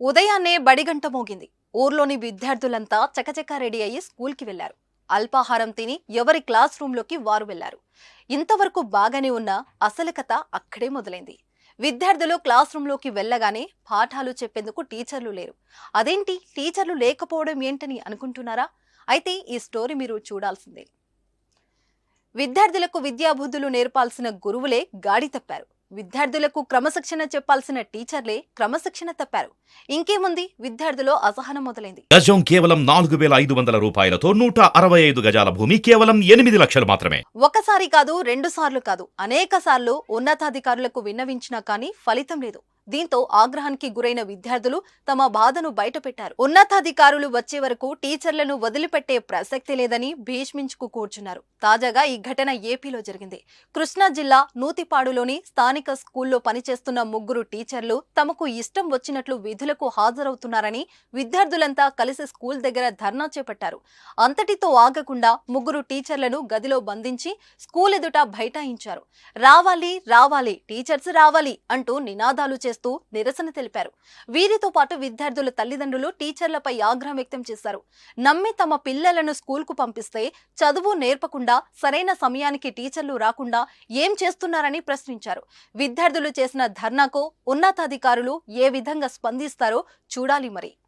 ఉదయాన్నే బడిగంట మోగింది. ఊర్లోని విద్యార్థులంతా చకచకా రెడీ అయ్యి స్కూల్కి వెళ్ళారు అల్పాహారం తిని ఎవరి క్లాస్ రూంలోకి వారు వెళ్ళారు ఇంతవరకు బాగానే ఉన్న అసలు కథ అక్కడే మొదలైంది. విద్యార్థులు క్లాస్ రూంలోకి వెళ్ళగానే పాఠాలు చెప్పేందుకు టీచర్లు లేరు. అదేంటి? టీచర్లు లేకపోవడం ఏంటని అనుకుంటున్నారా? అయితే ఈ స్టోరీ మీరు చూడాల్సిందే. విద్యార్థులకు విద్యాబుద్ధులు నేర్పాల్సిన గురువులే గాడి తప్పారు. విద్యార్థులకు క్రమశిక్షణ చెప్పాల్సిన టీచర్లే క్రమశిక్షణ తప్పారు. ఇంకేముంది? విద్యార్థులు అసహనం మొదలైంది. గజం కేవలం నాలుగు వేల ఐదు వందల రూపాయలతో నూట అరవై ఐదు గజాల భూమి కేవలం ఎనిమిది లక్షలు మాత్రమే. ఒకసారి కాదు రెండు సార్లు కాదు. అనేక సార్లు ఉన్నతాధికారులకు విన్నవించినా కానీ ఫలితం లేదు. దీంతో ఆగ్రహానికి గురైన విద్యార్థులు తమ బాధను బయటపెట్టారు. ఉన్నతాధికారులు వచ్చే వరకు టీచర్లను వదిలిపెట్టే ప్రసక్తి లేదని భీష్మించుకు కూర్చున్నారు. తాజాగా ఈ ఘటన ఏపీలో జరిగింది. కృష్ణా జిల్లా నూతిపాడులోని స్థానిక స్కూల్లో పనిచేస్తున్న ముగ్గురు టీచర్లు తమకు ఇష్టం వచ్చినట్లు విధులకు హాజరవుతున్నారని విద్యార్థులంతా కలిసి స్కూల్ దగ్గర ధర్నా చేపట్టారు. అంతటితో ఆగకుండా ముగ్గురు టీచర్లను గదిలో బంధించి స్కూల్ ఎదుట బైఠాయించారు. రావాలి రావాలి టీచర్స్ రావాలి అంటూ నినాదాలు చేస్తూ నిరసన తెలిపారు. వీరితో పాటు విద్యార్థుల తల్లిదండ్రులు టీచర్లపై ఆగ్రహం వ్యక్తం చేశారు. నమ్మి తమ పిల్లలను స్కూల్కు పంపిస్తే చదువు నేర్పకుండా సరైన సమయానికి టీచర్లు రాకుండా ఏం చేస్తున్నారని ప్రశ్నించారు. విద్యార్థులు చేసిన ధర్నాకు ఉన్నతాధికారులు ఏ విధంగా స్పందిస్తారో చూడాలి మరి.